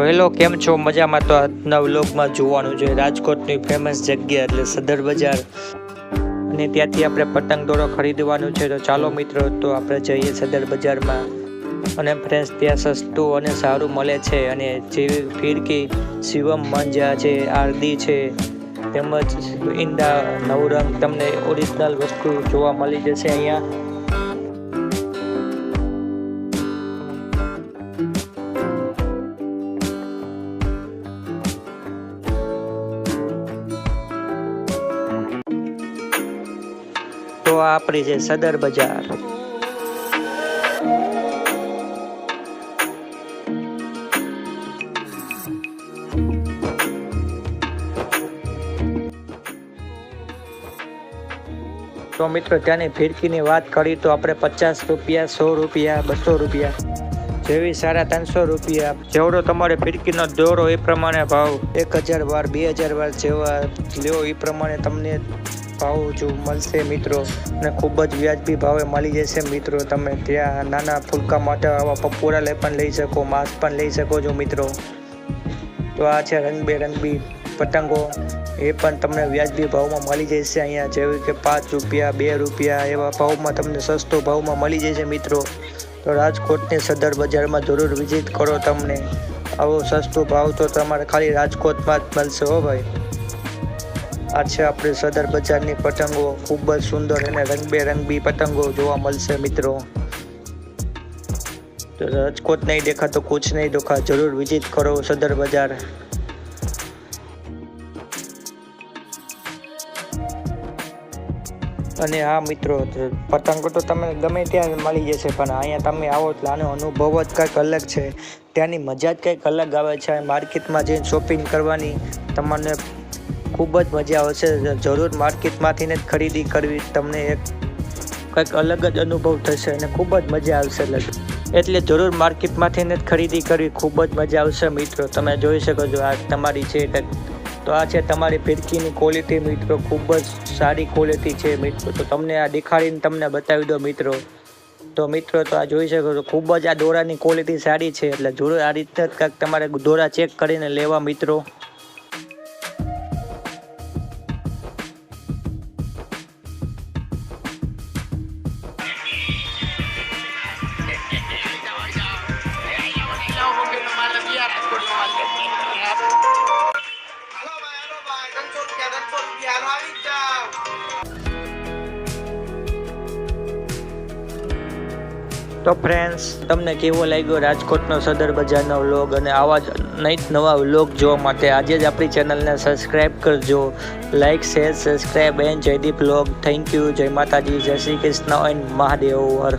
Hello, કેમ છો? મજામાં તો આજના વ્લોગમાં જોવાનું છે રાજકોટની ફેમસ જગ્યા એટલે સદર બજાર. અને ત્યાંથી આપણે પતંગ દોરો ખરીદવાનું છે. તો ચાલો મિત્રો, તો આપણે જઈએ સદર બજારમાં. અને ફ્રેન્ડ્સ ત્યાં સસ્તું અને સારું મળે છે. અને જેવી ફિરકી, શિવમ મંજા છે આરદી છે, તેમજ ઈંડા, નવરંગ તમને ઓરિજિનલ વસ્તુ જોવા મળી જશે અહીંયા. તો આ છે સદર બજાર. તો મિત્રો, ત્યાંની ફિરકીની વાત કરી તો આપણે પચાસ રૂપિયા, સો રૂપિયા, બસો રૂપિયા, જેવી સાડા ત્રણસો રૂપિયા. જેવડો તમારે ફિરકીનો દોરો એ પ્રમાણે ભાવ એક હજાર વાર બે હજાર વાર જેવા લેવો એ પ્રમાણે તમને ભાવ જો મળશે મિત્રો. અને ખૂબ જ વ્યાજબી ભાવે મળી જશે મિત્રો તમે ત્યાં નાના ફૂલકા માટે આવા પપોરા લઈ પણ લઈ શકો, માંસ પણ લઈ શકો છો મિત્રો. તો આ છે રંગબેરંગી પતંગો. એ પણ તમને વ્યાજબી ભાવમાં મળી જશે અહીંયા. જેવી કે પાંચ રૂપિયા, બે રૂપિયા એવા ભાવમાં તમને સસ્તો ભાવમાં મળી જશે મિત્રો. તો રાજકોટની સદર બજારમાં જરૂર વિઝિટ કરો તમને. આવો સસ્તો ભાવ તો તમારે ખાલી રાજકોટમાં જ મળશે હો ભાઈ. આ છે આપણી સદર બજારની પતંગો. ખૂબ જ સુંદર અને રંગબેરંગી પતંગો જોવા મળશે મિત્રો. તો રાજકોટ નહીં દેખાતો, કુછ નહીં દેખા, જરૂર વિઝિટ કરો સદર બજાર. અને હા મિત્રો, પતંગો તો તમે ગમે ત્યાં મળી જશે, પણ અહીંયા તમે આવો એટલે આનો અનુભવ જ કંઈક અલગ છે. ત્યાંની મજા જ કંઈક અલગ આવે છે. માર્કેટમાં જઈને શોપિંગ કરવાની તમને ખૂબ જ મજા આવશે જરૂર માર્કેટમાંથી જ ખરીદી કરવી. તમને એક કંઈક અલગ જ અનુભવ થશે અને ખૂબ જ મજા આવશે એટલે એટલે જરૂર માર્કેટમાંથી જ ખરીદી કરવી ખૂબ જ મજા આવશે મિત્રો. તમે જોઈ શકો છો, આ તમારી છે તો આ છે તમારી ફિરકીની ક્વોલિટી મિત્રો. ખૂબ જ સારી ક્વોલિટી છે મિત્રો. તો તમને આ દેખાડીને તમને બતાવી દો મિત્રો. તો મિત્રો, તો આ જોઈ શકો છો, ખૂબ જ આ દોરાની ક્વોલિટી સારી છે. એટલે જરૂર આ રીતે જ કાંઈક તમારે દોરા ચેક કરીને લેવા મિત્રો. આવી તો ફ્રેન્ડ્સ તમને કેવો લાગ્યો રાજકોટનો સદર બજારનો વ્લોગ અને આવા જ નહીં નવા વ્લોગ જોવા માટે આજે જ આપણી ચેનલને સબસ્ક્રાઈબ કરજો. Like share subscribe and Jaydeep vlog thank you Jai Mataji. Jai Shri Krishna and Mahadev. Har